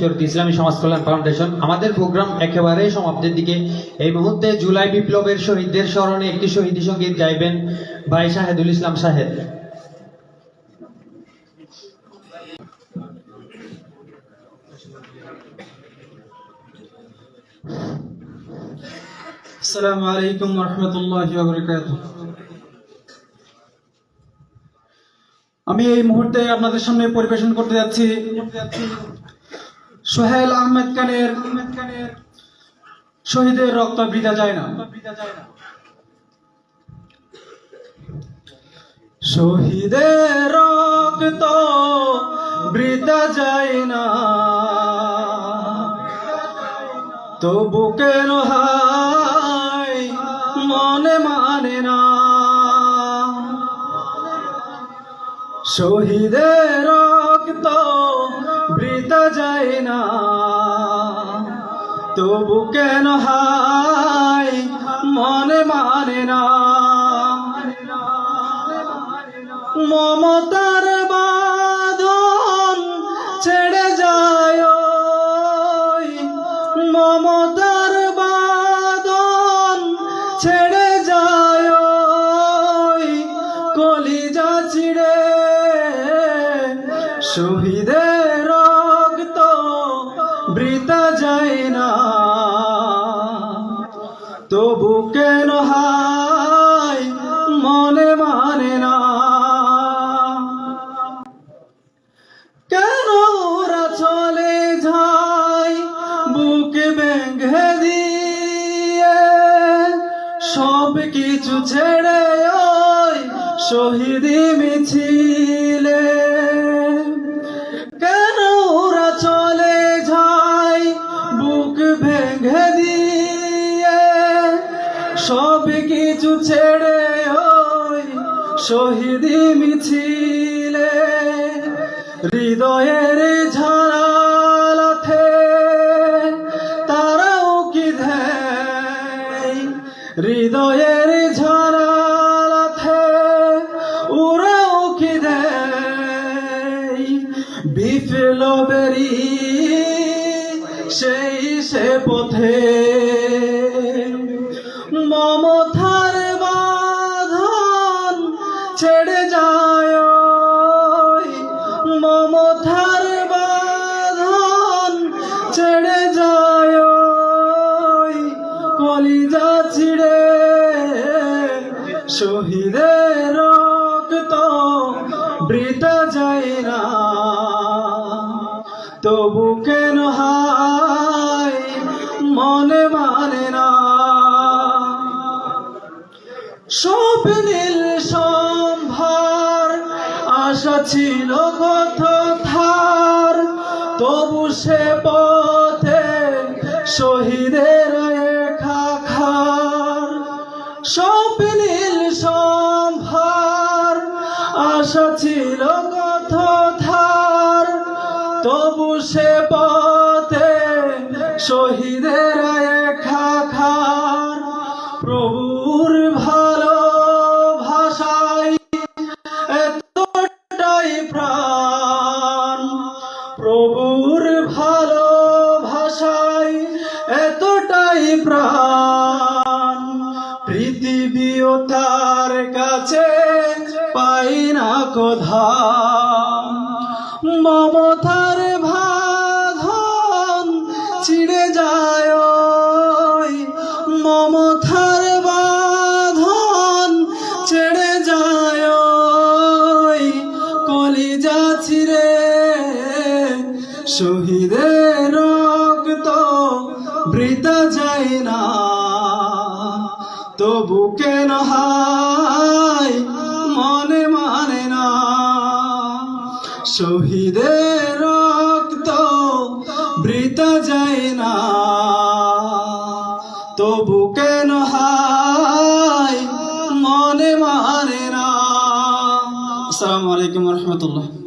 চরিত্র ইসলামী সমাজ কল্যাণ ফাউন্ডেশন আমাদের প্রোগ্রাম একেবারে সমাপ্তির দিকে এই মুহূর্তে জুলাই বিপ্লবের শহীদদের স্মরণে একটি শহীদী সঙ্গীত গাইবেন ভাই শাহেদুল ইসলাম সাহেব السلام عليكم ورحمة الله وبركاته আমি এই মুহূর্তে আপনাদের সামনে পরিবেশন করতে যাচ্ছি সোহেল আহমেদ খানের শহীদের রক্ত বৃথা যায় না। শহীদের রক্ত বৃথা যায় না। তবু কেন হাই মনে মানে না? শহীদের রক্ত যায় না। তবু কেন হাই মনে মানে না। মমতার বাঁধন ছেড়ে যায় মমতার বাঁধন ছেড়ে যায় কলিজা ছিড়ে শহীদের কিছু ছেড়ে ওই শহীদি মিছিলে। কেন ওরা চলে যায় বুক ভেঙে দিয়ে? সব কিছু ছেড়ে ওই শহীদি মিছিলে। হৃদয়ের ঝালাতে পথে। মমতার বাঁধন ছেড়ে যায় ওই। মমতার বাঁধন ছেড়ে যায় কলিজা ছিড়ে শহীদের রক্ত বৃতা যায় না। স্বপ্নীল সম্ভার, আশা ছিল কত থার তবু সে পথে শহীদের খাখার স্বপ্নীল সম্ভার, আশা ছিল কত থার তবু সে পথে শহীদের শহীদের রক্ত বৃতা যায় না। তবু কেন হাই মনে মানে না? শহীদের রক্ত বৃতা যায় না। তবু কেন হাই মনে মানে না? আসসালামু আলাইকুম রহমতুল্লাহ।